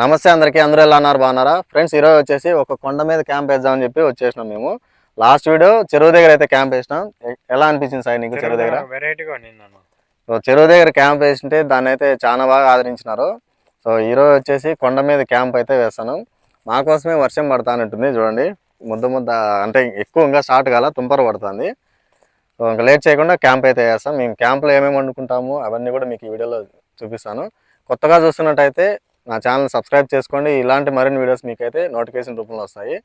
నమస్తే అందరికీ అందరూ ఎలా అన్నారు బాగున్నారా? ఫ్రెండ్స్ ఈరోజు వచ్చేసి ఒక కొండ మీద క్యాంప్ వేద్దామని చెప్పి వచ్చేసినాం మేము. లాస్ట్ వీడియో చెరువు దగ్గర అయితే క్యాంప్ వేసినాం. ఎలా అనిపించింది సార్ నీకు చెరువు దగ్గర? వెరైటీగా చెరువు దగ్గర క్యాంప్ వేసింటే దాన్ని అయితే చాలా బాగా ఆదరించినారు. సో ఈరోజు వచ్చేసి కొండ మీద క్యాంప్ అయితే వేస్తాను. మా కోసమే వర్షం పడతానంటుంది చూడండి. ముద్ద ముద్ద అంటే ఎక్కువ ఇంకా స్టార్ట్ కాల తుంపర పడుతుంది. సో ఇంకా లేట్ చేయకుండా క్యాంప్ అయితే వేస్తాం. మేము క్యాంప్లో ఏమేమి వండుకుంటాము అవన్నీ కూడా మీకు ఈ వీడియోలో చూపిస్తాను. కొత్తగా చూస్తున్నట్టయితే నా ఛానల్ సబ్స్క్రైబ్ చేసుకోండి. ఇలాంటి మరిన్ని వీడియోస్ మీకైతే నోటిఫికేషన్ రూపంలో వస్తాయి.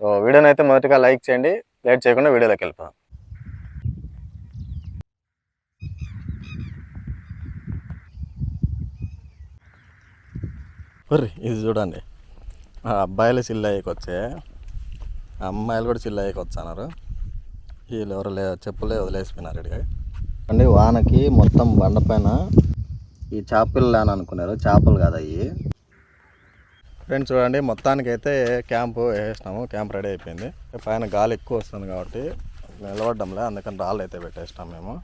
సో వీడియోని అయితే మొదటిగా లైక్ చేయండి. లేట్ చేయకుండా వీడియోలోకి వెళ్ళిపోదాం. ఇది చూడండి. ఆ అబ్బాయిలు చిల్లయ్యకి వచ్చే ఆ అమ్మాయిలు కూడా చిల్లయ్యకి వచ్చారు వీళ్ళు ఎవరు లే చెప్పులే వదిలేసిపోయినారు ఇడిగా. అండి వానకి మొత్తం బండపైన ఈ చేపలు లేని అనుకున్నారు చేపలు కదా అవి ఫ్రెండ్స్ చూడండి మొత్తానికి అయితే క్యాంపు వేసేసినాము. క్యాంప్ రెడీ అయిపోయింది. పైన గాలి ఎక్కువ వస్తుంది కాబట్టి నిలబడ్డంలే అందుకని రాళ్ళు అయితే పెట్టేసినాం మేము.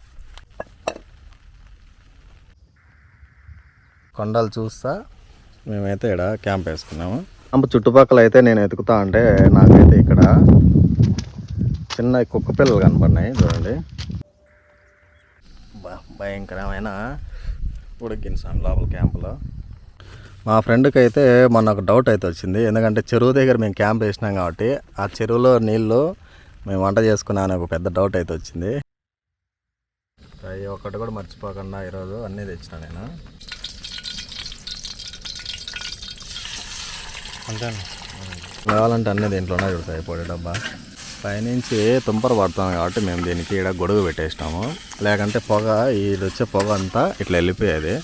కొండలు చూస్తా మేమైతే ఇక్కడ క్యాంప్ వేసుకున్నాము. క్యాంప్ చుట్టుపక్కల అయితే నేను ఎతుకుతా అంటే నాకైతే ఇక్కడ చిన్న కుక్క పిల్లలు కనపడినాయి చూడండి. భయంకరమైన ఉడికిన లోపల క్యాంపులో. మా ఫ్రెండ్కి అయితే మొన్న ఒక డౌట్ అయితే వచ్చింది. ఎందుకంటే చెరువు దగ్గర మేము క్యాంప్ వేసినాం కాబట్టి ఆ చెరువులో నీళ్ళు మేము వంట చేసుకున్నాం అనే ఒక పెద్ద డౌట్ అయితే వచ్చింది. అవి ఒకటి కూడా మర్చిపోకుండా ఈరోజు అన్నీ తెచ్చిన నేను. అంతేనా? కావాలంటే అన్నీ దీంట్లోనే చూడతాయి పొడి డబ్బా. పైనుంచి తుంపర పడుతుంది కాబట్టి మేము దీనికి ఇక్కడ గొడుగు పెట్టేసినాము. లేకంటే పొగ ఇది వచ్చే పొగ అంతా ఇట్లా వెళ్ళిపోయేది.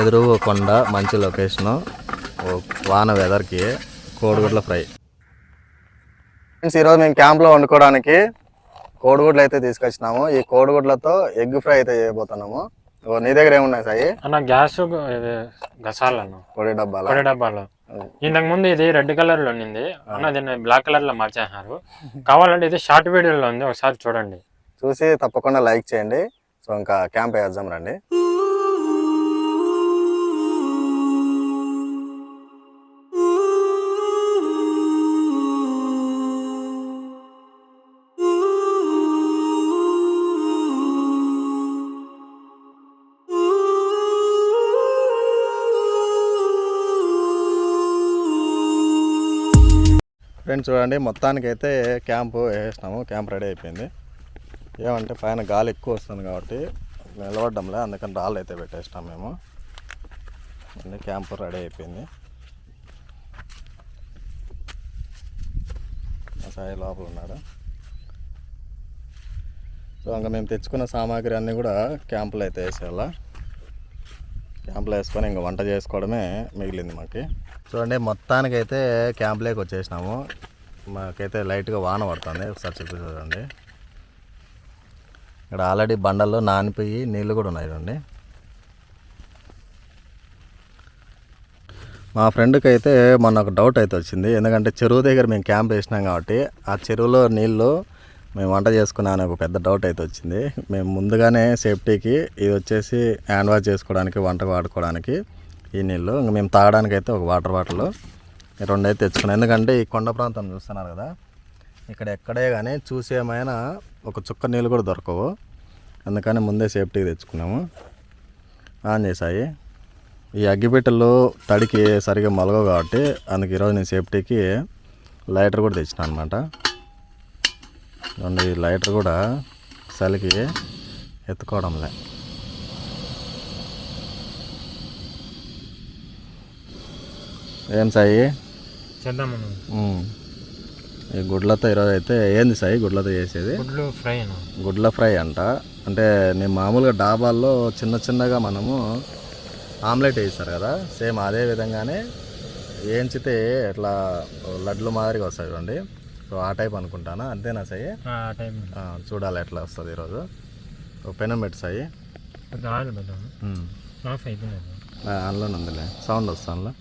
ఎదురు కొండ మంచి లొకేషను. వాన వెదర్కి కోడిగుడ్ల ఫ్రై. ఫ్రెండ్స్ ఈరోజు మేము క్యాంప్లో వండుకోవడానికి కోడిగుడ్లు అయితే తీసుకొచ్చినాము. ఈ కోడిగుడ్లతో ఎగ్ ఫ్రై అయితే చేయబోతున్నాము. ఓ, నీ దగ్గర ఏమున్నాయి సాయి? అన్న గ్యాస్ గసాలను పొడి డబ్బాల? పొడి డబ్బాలో. ఇంతకు ముందు ఇది రెడ్ కలర్లో ఉన్నింది అన్న దీన్ని బ్లాక్ కలర్లో మార్చేసినారు. కావాలంటే ఇది షార్ట్ వీడియోలో ఉంది. ఒకసారి చూడండి. చూసి తప్పకుండా లైక్ చేయండి. సో ఇంకా క్యాంప్ వేద్దాం రండి. ఫ్రెండ్స్ చూడండి మొత్తానికి అయితే క్యాంపు వేసినాము క్యాంప్ రెడీ అయిపోయింది. ఏమంటే పైన గాలి ఎక్కువ వస్తుంది కాబట్టి నిలబడ్డంలే అందుకని రాళ్ళు అయితే పెట్టేసినాం మేము. అన్నీ క్యాంపు రెడీ అయిపోయింది. మా సాయి లోపల ఉన్నాడు. సో ఇంకా మేము తెచ్చుకున్న సామాగ్రి అన్నీ కూడా క్యాంపులో అయితే వేసేయాలా? క్యాంప్లో వేసుకొని ఇంకా వంట చేసుకోవడమే మిగిలింది మాకు. చూడండి మొత్తానికి అయితే క్యాంప్లోకి వచ్చేసినాము. మాకైతే లైట్గా వాన పడుతుంది. ఒకసారి చెప్పి చూడండి. ఇక్కడ ఆల్రెడీ బండల్లో నానిపోయి నీళ్ళు కూడా ఉన్నాయి చూడండి. మా ఫ్రెండ్కి అయితే మొన్న ఒక డౌట్ అయితే వచ్చింది. ఎందుకంటే చెరువు దగ్గర మేము క్యాంప్ వేసినాం కాబట్టి ఆ చెరువులో నీళ్ళు మేము వంట చేసుకున్నా అనే ఒక పెద్ద డౌట్ అయితే వచ్చింది. మేము ముందుగానే సేఫ్టీకి ఇది వచ్చేసి హ్యాండ్ వాష్ చేసుకోవడానికి వంట వాడుకోవడానికి ఈ నీళ్ళు. ఇంకా మేము తాగడానికి అయితే ఒక వాటర్ బాటిల్ ఈ రెండు అయితే తెచ్చుకున్నాం. ఎందుకంటే ఈ కొండ ప్రాంతం చూస్తున్నారు కదా ఇక్కడ ఎక్కడే కానీ చూసేమైనా ఒక చుక్క నీళ్ళు కూడా దొరకవు. అందుకని ముందే సేఫ్టీకి తెచ్చుకున్నాము. ఆన్ చేసాయి ఈ అగ్గిపెట్టెలు తడికి సరిగా మొలగవు కాబట్టి అందుకు ఈరోజు నేను సేఫ్టీకి లైటర్ కూడా తెచ్చిన అనమాట ఈ లైటర్ కూడా చలికి ఎత్తుకోవడంలే. ఏం సాయి. ఈ గుడ్లతో ఈరోజు అయితే ఏంది సాయి గుడ్లతో చేసేది? గుడ్లు ఫ్రై గుడ్ల ఫ్రై అంట. అంటే నేను మామూలుగా డాబాల్లో చిన్న చిన్నగా మనము ఆమ్లెట్ వేస్తారు కదా సేమ్ అదే విధంగానే వేయించితే ఇట్లా లడ్లు మాదిరిగా వస్తాయి చూడండి. సో ఆ టైప్ అనుకుంటానా? అంతేనా సాయి ఆ టైం ఆ, చూడాలి ఎట్లా వస్తుంది ఈరోజు. పెనం పెట్టి సాయి ఆయిల్ అందులోనే ఉందిలే. సౌండ్ వస్తుంది అందులో?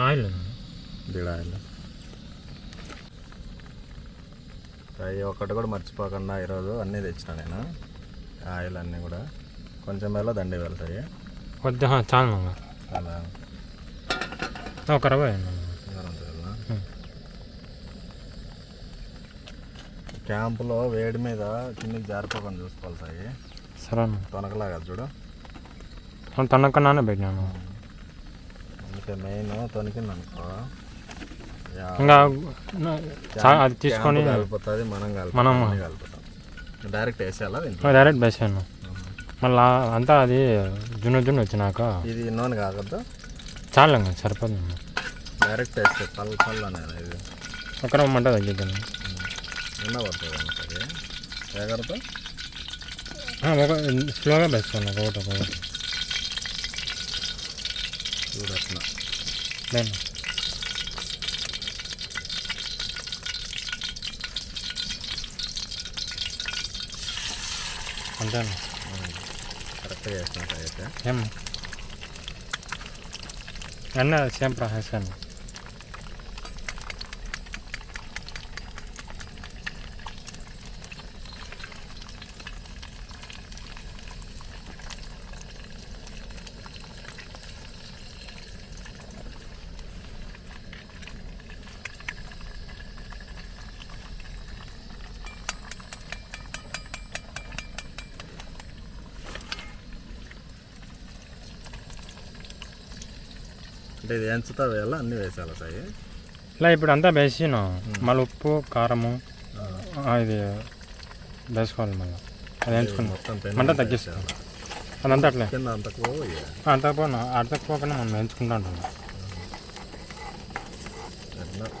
ఆయిల్ ఉంది. దిడాయిల్ అవి ఒకటి కూడా మర్చిపోకుండా ఈరోజు అన్నీ తెచ్చిన నేను. ఆయిల్ అన్నీ కూడా. కొంచెం వేళ దండి వెళ్తాయి కొద్దిగా చాలు అలా. ఒక అరవై అన్న. ఉం. క్యాంపులో వేడి మీద కిందికి జారిపోకుండా చూసుకోవాలి సాయి. సరే అన్న. తొనకలాగా చూడు. తనకన్నానే పెట్టినాను. అందుకే మెయిన్ తొనికింది అనుకో ఇంకా అది తీసుకొని కాలిపోతుంది మనం మనం- కాలిపోతాం. డైరెక్ట్ వేసేయాలా డైరెక్ట్ వేసాను మళ్ళా అంతా అది జున్ను జున్ను వచ్చినాక ఇది నూనె కాకూడదు చాలు సరిపోతుంది. డైరెక్ట్ వేస్తే చల్ల చల్లనే ఇది. ఒక మంట తగ్గిద్దాను నిన్న పడుతుంది సరే. జాగ్రత్త. ఒక స్లోగా వేస్తాను ఒకటి ఒకటి. చూడట్లా అంతేనా? కరెక్ట్గా వేసినట్టు అయితే. ఏం అన్న సేమ్ ప్రాసెస్ అన్న అంటే ఇది ఎంచుతా వేయాల అన్నీ వేసేయాలి సాయి ఇలా ఇప్పుడు అంతా వేసినా. మళ్ళీ ఉప్పు కారము ఇది వేసుకోవాలి మళ్ళీ. అది పెన్ మంట తగ్గిస్తాం అదంతా అట్లే. కింద అంతకు పోయి అంత పోను. అర్థకపోకుండా మనం వేయించుకుంటా ఉంటాం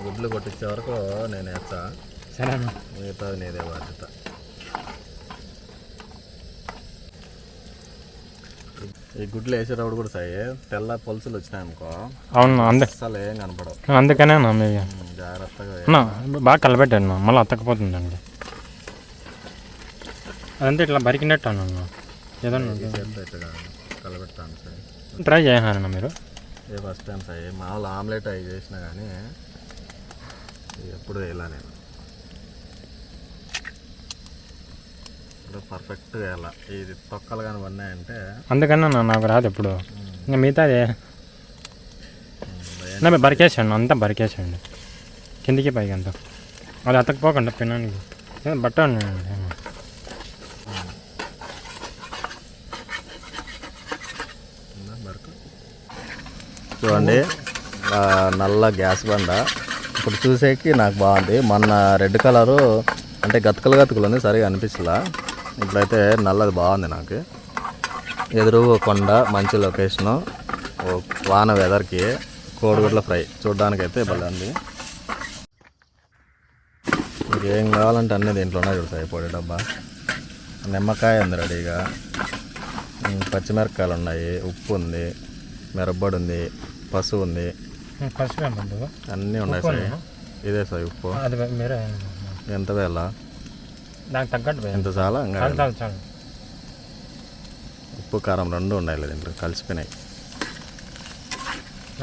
గుడ్లు కొట్టించే వరకు నేను వేస్తా. సరేనా? మిగతాది నీదే బాధ్యత. ఈ గుడ్లు వేసేటప్పుడు కూడా సాయి తెల్ల పొలుసులు వచ్చినాయి అనుకో అవును అందే. అసలు ఏం కనపడవు. అందుకనే నా మీరు ఉమ్, జాగ్రత్తగా అన్నా బాగా కలబెట్టాను మళ్ళీ అత్తకపోతుందండి అదంతా ఇట్లా బరికినట్టు అన్న చేత్తో ఇట్లా కలబెట్టాను సాయి. ట్రై చేయాలన్న మీరు. ఏ ఫస్ట్ టైం సాయి మామూలు ఆమ్లెట్ అవి చేసినా కానీ ఎప్పుడు వేయాల నేను. ఇప్పుడు పర్ఫెక్ట్గా వేయాల ఇది తొక్కలు కానీ పడినాయంటే అందుకన్నా నాకు రాదు ఎప్పుడు. ఇంకా మిగతాది నా బరికేసాను అంతా బరికేసాండి. కిందికి పైకి అంతా. అది అతకపోకుండా పిన్నానికి. బట్ట. చూడండి నల్ల గ్యాస్ బండ. ఇప్పుడు చూసేకి నాకు బాగుంది. మొన్న రెడ్ కలరు అంటే గతుకలు గతుకులు ఉంది సరిగా అనిపించలా. ఇప్పుడైతే నల్లది బాగుంది నాకు. ఎదురు కొండ మంచి లొకేషను ఓ వాన వెదర్కి కోడిగుడ్ల ఫ్రై. చూడడానికైతే భలే ఉంది. మీకు ఏం కావాలంటే అన్నీ దీంట్లోనే చూస్తాయి పొడి డబ్బా. నిమ్మకాయ ఉంది రెడీగా. పచ్చిమిరపకాయలు ఉన్నాయి. ఉప్పు ఉంది. మిరబ్బడి ఉంది. పసుపు ఉంది. అన్నీ ఉన్నాయి సార్? ఇదే సార్ ఉప్పు. ఎంత వేళ దానికి తగ్గట్టు. ఎంత చాలా? చాలు చాలు చాలు. ఉప్పు కారం రెండు ఉన్నాయి దీంట్లో కలిసిపోయినాయి.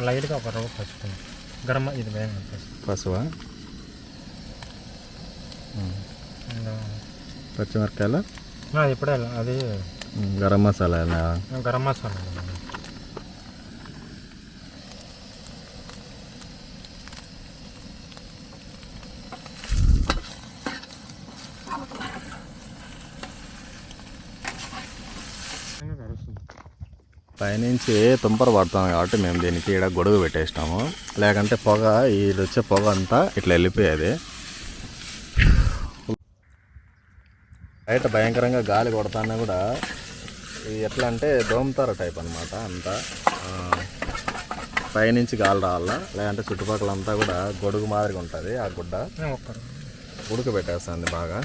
లైట్గా ఒక రవ్వ పసుపు గరం ఇది వేయండి పచ్చిమిరపకాయలు? అది ఇప్పుడే అది గరం మసాలా గరం మసాలా. పైనుంచి తుంపర పడుతుంది కాబట్టి మేము దీనికి ఇక్కడ గొడుగు పెట్టేసినాము. లేకంటే పొగ ఈ వచ్చే పొగ అంతా ఇట్లా వెళ్ళిపోయేది. బయట భయంకరంగా గాలి కొడతానే కూడా ఎట్లా అంటే దోమతార టైప్ అనమాట అంతా. పైనుంచి గాలి రావాలా? లేదంటే చుట్టుపక్కల అంతా కూడా గొడుగు మాదిరిగా ఉంటుంది ఆ గుడ్డ. ఉడకబెట్టేస్తుంది బాగా.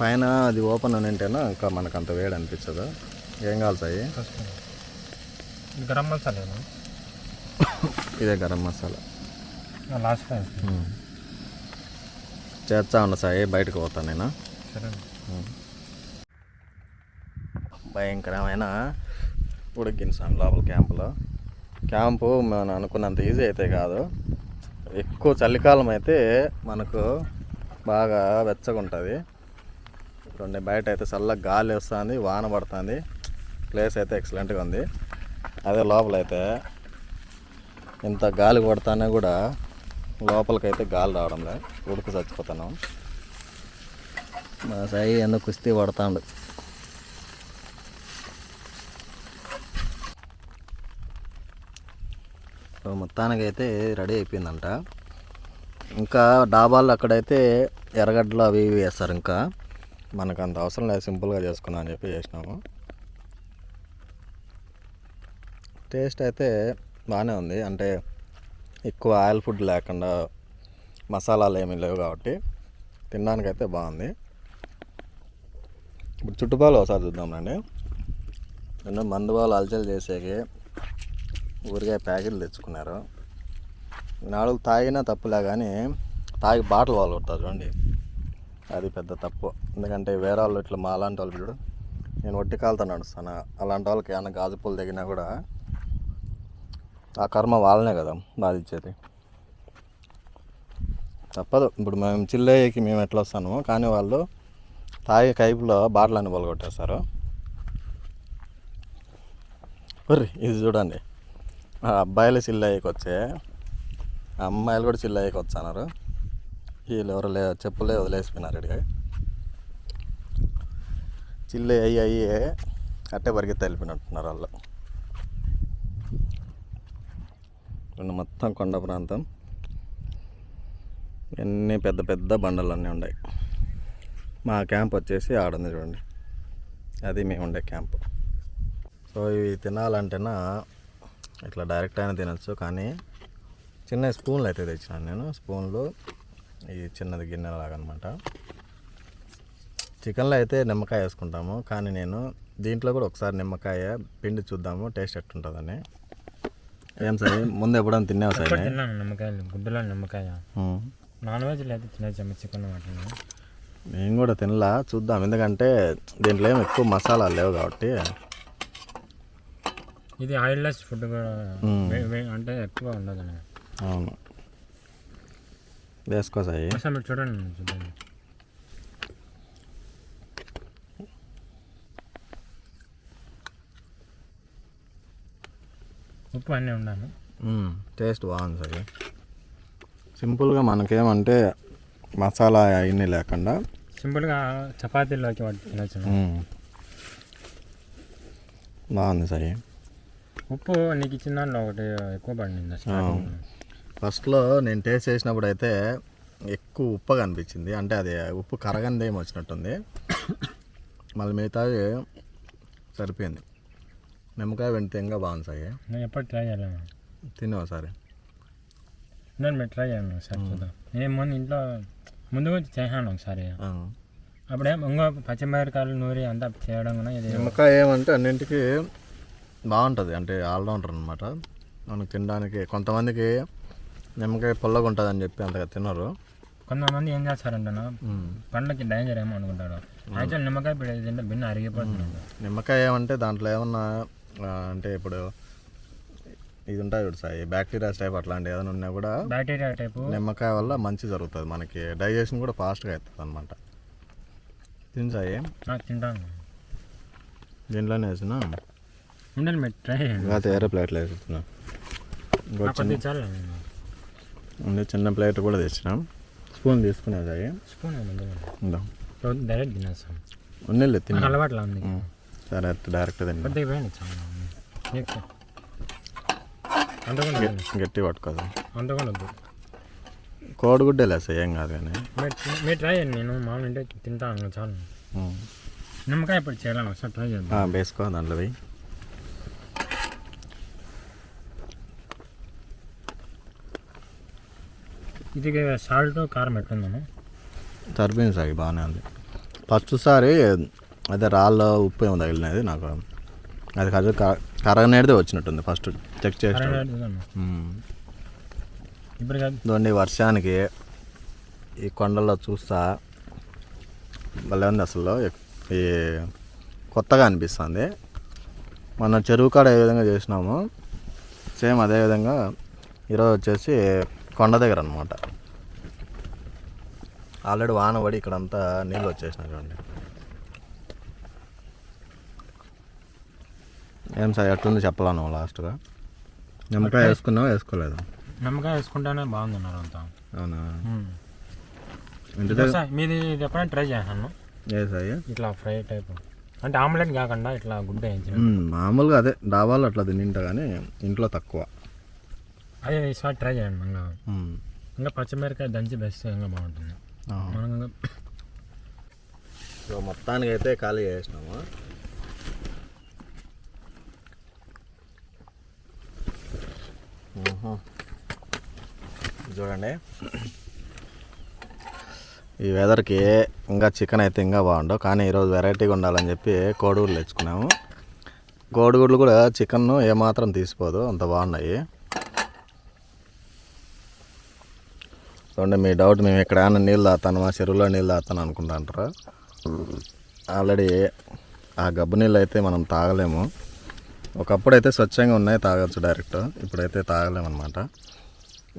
పైన అది ఓపెన్ అని ఉంటేనా ఇంకా మనకు అంత వేడి అనిపించదు. ఏం కావాలి సాయి పసుపు గరం మసాలా ఇదే గరం మసాలా. లాస్ట్ టైం చేస్తా ఉన్న సాయి బయటకు పోతాను నేను. భయంకరమైన? ఉడికించాను లోపల క్యాంపులో. క్యాంపు మనం అనుకున్నంత ఈజీ అయితే కాదు. ఎక్కువ చలికాలం అయితే మనకు బాగా వెచ్చగా ఉంటుంది చూడండి బయట అయితే చల్లగా గాలి వస్తుంది వాన పడుతుంది. ప్లేస్ అయితే ఎక్సలెంట్గా ఉంది. అదే లోపల అయితే ఇంత గాలి కొడతానే కూడా లోపలికైతే గాలి రావడం లేదు ఉడుకు చచ్చిపోతాను. మా సాయి ఎందుకు కుస్తీ పడతాడు. మొత్తానికైతే మొత్తానికి అయితే రెడీ అయిపోయిందంట. ఇంకా డాబాలు అక్కడైతే ఎర్రగడ్డలు అవి ఇవి వేస్తారు ఇంకా. మనకు అంత అవసరం లేదు సింపుల్గా చేసుకున్నా అని చెప్పి చేసినాము. టేస్ట్ అయితే బాగానే ఉంది. అంటే ఎక్కువ ఆయిల్ ఫుడ్ లేకుండా మసాలాలు ఏమీ లేవు కాబట్టి తినడానికి అయితే బాగుంది. ఇప్పుడు చుట్టుపక్కల ఒకసారి చూద్దామండి ఎన్నో మందు వాళ్ళు అలచలు చేసేకి ఊరికాయ ప్యాకెట్లు తెచ్చుకున్నారు. నాలుగు తాగినా తప్పులే కానీ తాగి బాటలు వాళ్ళు కొడతారు చూడండి. అది పెద్ద తప్పు. ఎందుకంటే వేరే వాళ్ళు ఇట్లా మా అలాంటి వాళ్ళు చూడు నేను ఒట్టి కాలుతో నడుస్తాను? అలాంటి వాళ్ళకి ఏమైనా గాజు పూలు తగినా కూడా ఆ కర్మ వాళ్ళనే కదా బాధించేది. తప్పదు. ఇప్పుడు మేము చిల్లయ్యకి మేము ఎట్లా వస్తాము కానీ వాళ్ళు తాగే కైపులో బాటలన్నీ పొలగొట్టేస్తారు. ఒర్రి ఇది చూడండి. ఆ అబ్బాయిలు చిల్లయ్యకి వచ్చే ఆ అమ్మాయిలు కూడా చిల్లయ్యకి వచ్చారు వీళ్ళు ఎవరు లే చెప్పులే వదిలేసిపోయినారు ఇడిగా చిల్లయ్య అయ్యి అయ్యి అట్టే పరిగెత్తి వెళ్ళిపోయినట్టున్నారు వాళ్ళు. చూడండి మొత్తం కొండ ప్రాంతం. ఎన్ని పెద్ద పెద్ద బండలు అన్నీ ఉన్నాయి మా క్యాంప్ వచ్చేసి ఆడుంది చూడండి. అది మేము ఉండే క్యాంప్. సో ఇవి తినాలంటేనా ఇట్లా డైరెక్ట్ అయినా తినచ్చు కానీ చిన్న స్పూన్లు అయితే తెచ్చినాను నేను. స్పూన్లు ఈ చిన్నది గిన్నెలాగా అనమాట చికెన్లో అయితే నిమ్మకాయ వేసుకుంటాము. కానీ నేను దీంట్లో కూడా ఒకసారి నిమ్మకాయ పిండి చూద్దాము. టేస్ట్ ఎట్టుంటుందని. ఏం సరే ముందు ఎప్పుడైనా తిన్నావు సరే తిన్నాను నిమ్మకాయలు గుడ్డలో నిమ్మకాయ నాన్ వెజ్ అయితే తినేసాము చికెన్ వాటిని నేను కూడా తినలా చూద్దాం. ఎందుకంటే దీంట్లో ఏం ఎక్కువ మసాలాలు లేవు కాబట్టి. ఇది ఆయిల్లెస్ ఫుడ్ కూడా మ్మ్. అంటే ఎక్కువ ఉండదు అవును. వేసుకో సాయి. చూడండి చూడండి ఉప్పు అన్నీ ఉండాలి. టేస్ట్ బాగుంది సాయి సింపుల్గా మనకేమంటే మసాలా అవన్నీ లేకుండా సింపుల్గా చపాతీలోకి తినచ్చు. బాగుంది సాయి ఉప్పు నీకు ఇచ్చిన దాంట్లో ఒకటి ఎక్కువ పడింది ఫస్ట్లో నేను టేస్ట్ చేసినప్పుడు అయితే ఎక్కువ ఉప్పగా అనిపించింది అంటే అది ఉప్పు కరగంది వచ్చినట్టుంది. మళ్ళీ మిగతావి సరిపోయింది. నిమ్మకాయ వెండితే ఇంకా బాగుంది సాయి. నేను ఎప్పుడు ట్రై చేయలేను తిని ఒకసారి నేను మీరు ట్రై చేయండి ఒకసారి చూద్దాం. నేను ముందు ఇంట్లో ముందు కూడా చేశాను ఒకసారి. అప్పుడే ఇంకో పచ్చిమిరకాయలు నూరి అంతా చేయడం కూడా ఇది నిమ్మకాయ ఏమంటే అన్నింటికి బాగుంటుంది. అంటే ఆల్రౌండర్ అనమాట మనకు తినడానికి కొంతమందికి నిమ్మకాయ పుల్లగా ఉంటుంది అని చెప్పి అంతగా తినరు. కొంతమంది ఏం చేస్తారంటే పండ్లకి డేంజర్ ఏమో అనుకుంటారు. యాక్చువల్ నిమ్మకాయ పిడి తింటే బిన్న అరిగిపోతుంది. నిమ్మకాయ ఏమంటే దాంట్లో ఏమన్నా అంటే ఇప్పుడు ఇది ఉంటుంది చూడు సాయి బ్యాక్టీరియా టైప్ అట్లాంటి ఏదైనా ఉన్నా కూడా బ్యాక్టీరియా టైపు నిమ్మకాయ వల్ల మంచి జరుగుతుంది మనకి. డైజెషన్ కూడా ఫాస్ట్గా అవుతుంది అనమాట తిని సాయి. ఆ, తింటాను. దీంట్లోనే వేసిన? వేరే ప్లేట్లో వేస్తున్నా ఇంకో చిన్న ప్లేట్ కూడా తెచ్చినాం. స్పూన్ తీసుకునే సాయి. స్పూన్ ఉందా డైరెక్ట్ తినేస్తాం ఉన్నిలే నాకు తిన్నా అలవాట్లా ఉంది. సరే డైరెక్ట్. గట్టి పట్టుకోదు. అంత కూడా వద్దు. కోడిగుడ్డే లేసా ఏం కాదు కానీ. మీరు మీరు ట్రై చేయండి నేను మామూలు అంటే తింటాను చాలు. నిమ్మకాయ ఇప్పుడు చేయాలని ఒకసారి ట్రై చేద్దాం. వేసుకో దాంట్లో ఇది సాల్ట్ కారం ఎట్లుందను సరిపోయింది సాగి బాగానే ఉంది. ఫస్ట్ సారి అదే రాళ్ళ ఉప్పు ఏమో తగిలినది నాకు. అది కర కరగనేదే వచ్చినట్టుంది ఫస్ట్ చెక్ కాదు. ఇదండి వర్షానికి ఈ కొండల్లో చూస్తా. భలే ఉంది అసలు. ఈ కొత్తగా అనిపిస్తుంది. మన చెరువు కాడ ఏ విధంగా చేసినామో సేమ్ అదే విధంగా ఈరోజు వచ్చేసి కొండ దగ్గర అనమాట ఆల్రెడీ వాన పడి ఇక్కడంతా నీళ్ళు వచ్చేసినాయి చూడండి. ఏం సార్ ఎట్లుంది చెప్పాలా నువ్వు లాస్ట్గా. నిమ్మకాయ వేసుకున్నావు వేసుకోలేదు? నిమ్మకాయ వేసుకుంటేనే బాగుందన్నారు అంతా. అవునా. ఇంటి దగ్గర మీది ఇది ఎప్పుడైనా ట్రై చేశాను? ఏ సాయి ఇట్లా ఫ్రై టైప్. అంటే ఆమ్లెట్ కాకుండా ఇట్లా గుడ్డ వేయించిన మామూలుగా అదే. డాబాలో అట్లా తింటా కానీ ఇంట్లో తక్కువ. అదే ఈసారి ట్రై చేయండి ఇంకా. ఇంకా పచ్చిమిరకాయ దంచి బెస్ట్ ఇంకా బాగుంటుంది. మనం సో మొత్తానికి అయితే ఖాళీ చేసినాము. చూడండి. ఈ వెదర్కి ఇంకా చికెన్ అయితే ఇంకా బాగుండవు కానీ ఈరోజు వెరైటీగా ఉండాలని చెప్పి కోడిగుడ్లు తెచ్చుకున్నాము. కోడిగుడ్లు కూడా చికెన్ ఏమాత్రం తీసిపోదు. అంత బాగున్నాయి. చూడండి మీ డౌట్ మేము ఇక్కడ ఏమైనా నీళ్ళు తాగుతాను మా చెరువులో నీళ్ళు తాగుతాను అనుకుంటా ఆల్రెడీ ఆ గబ్బు నీళ్ళు అయితే మనం తాగలేము. ఒకప్పుడు అయితే స్వచ్ఛంగా ఉన్నాయి తాగొచ్చు డైరెక్ట్ ఇప్పుడైతే తాగలేమన్నమాట.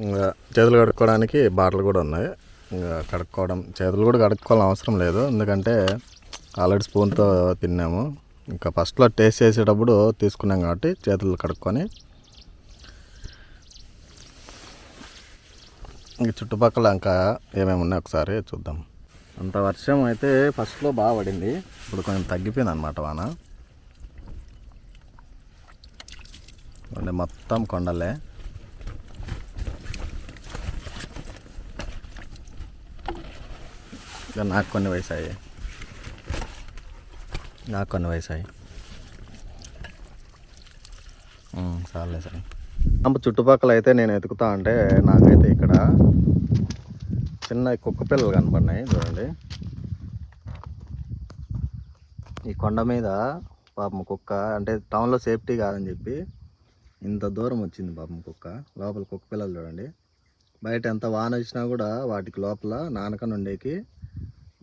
ఇంకా చేతులు కడుక్కోవడానికి బాటలు కూడా ఉన్నాయి. ఇంకా కడుక్కోవడం చేతులు కూడా కడుక్కోవాలని అవసరం లేదు. ఎందుకంటే ఆల్రెడీ స్పూన్తో తిన్నాము. ఇంకా ఫస్ట్లో టేస్ట్ చేసేటప్పుడు తీసుకున్నాం కాబట్టి చేతులు కడుక్కొని. ఇంక చుట్టుపక్కల ఇంకా ఏమేమి ఉన్నాయి ఒకసారి చూద్దాం. అంత వర్షం అయితే ఫస్ట్లో బాగా పడింది. ఇప్పుడు కొంచెం తగ్గిపోయింది అనమాట వాన. అంటే మొత్తం కొండలే. ఇక నాకు కొన్ని వయసాయి. నాకు కొన్ని వయసాయి. చాలే సరే. అంబ చుట్టుపక్కల అయితే నేను వెతుకుతా అంటే నాకైతే ఇక్కడ చిన్న కుక్క పిల్లలు కనపడినాయి చూడండి. ఈ కొండ మీద పాపం కుక్క అంటే టౌన్లో సేఫ్టీ కాదని చెప్పి ఇంత దూరం వచ్చింది పాపం కుక్క. లోపల కుక్క పిల్లలు చూడండి. బయట ఎంత వాన వచ్చినా కూడా వాటికి లోపల నానక నుండేకి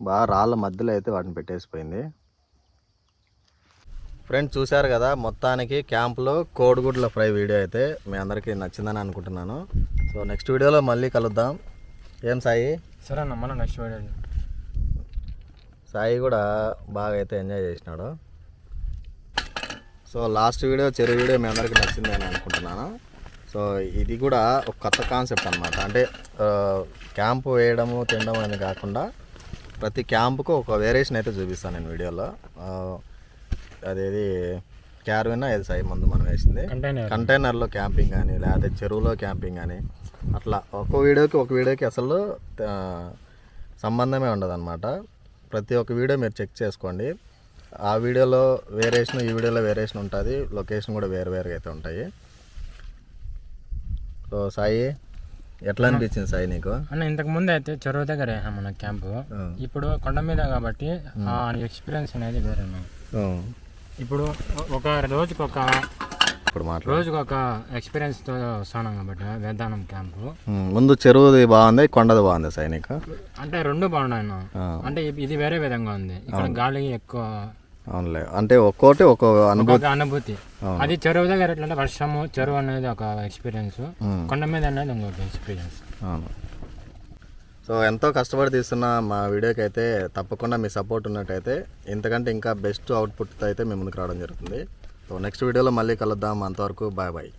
బాగా రాళ్ళ మధ్యలో అయితే వాటిని పెట్టేసిపోయింది. ఫ్రెండ్స్ చూశారు కదా మొత్తానికి క్యాంప్లో కోడిగుడ్ల ఫ్రై వీడియో అయితే మీ అందరికీ నచ్చిందని అనుకుంటున్నాను. సో నెక్స్ట్ వీడియోలో మళ్ళీ కలుద్దాం. ఏం సాయి? సరే అన్న మళ్ళీ నెక్స్ట్ వీడియో సాయి కూడా బాగా అయితే ఎంజాయ్ చేసినాడు. సో లాస్ట్ వీడియో చెరువు వీడియో మీ అందరికీ నచ్చింది అని అనుకుంటున్నాను. సో ఇది కూడా ఒక కొత్త కాన్సెప్ట్ అనమాట అంటే క్యాంపు వేయడము తినడం అనేది కాకుండా ప్రతి క్యాంపుకు ఒక వేరియేషన్ అయితే చూపిస్తాను నేను వీడియోలో. అదేది క్యార్విన్ ఏది సాయి ముందు మనం వేసింది? కంటైనర్ కంటైనర్లో క్యాంపింగ్ కానీ లేకపోతే చెరువులో క్యాంపింగ్ కానీ అట్లా ఒక వీడియోకి ఒక వీడియోకి అసలు సంబంధమే ఉండదు ప్రతి ఒక్క వీడియో మీరు చెక్ చేసుకోండి. ఆ వీడియోలో వేరియేషన్ ఈ వీడియోలో వేరియేషన్ ఉంటుంది. లొకేషన్ కూడా వేరు వేరుగా అయితే ఉంటాయి. సో సాయి ఎట్లా అనిపించింది సాయి నీకు? అన్న ఇంతకు ముందు అయితే చెరువు దగ్గర వేసాం మన క్యాంపు. ఇప్పుడు కొండ మీద కాబట్టి ఆ. ఎక్స్పీరియన్స్ అనేది వేరే ఇప్పుడు ఒక రోజుకి ఒక ఇప్పుడు మాట్లాడు. రోజుకి ఒక ఎక్స్పీరియన్స్తో వస్తాను కాబట్టి వేదానం క్యాంపు. ముందు చెరువుది బాగుంది కొండది బాగుంది సాయి నీకు? అంటే రెండు బాగున్నాయి అంటే ఇది వేరే విధంగా ఉంది. ఇక్కడ గాలి ఎక్కువ అవునులే. అంటే ఒక్కోటి ఒక్కో అనుభూతి. ఒక అనుభూతి. అవును. అది చెరువు దగ్గర ఎట్లంటే వర్షము చెరువు అనేది ఒక ఎక్స్పీరియన్స్. కొండ మీద అనేది ఇంకొక ఎక్స్పీరియన్స్ అవును. సో ఎంతో కష్టపడి తీస్తున్న మా వీడియోకి అయితే తప్పకుండా మీ సపోర్ట్ ఉన్నట్టయితే ఇంతకంటే ఇంకా బెస్ట్ అవుట్పుట్తో అయితే మేము ముందుకు రావడం జరుగుతుంది. సో నెక్స్ట్ వీడియోలో మళ్ళీ కలుద్దాం. అంతవరకు బాయ్ బాయ్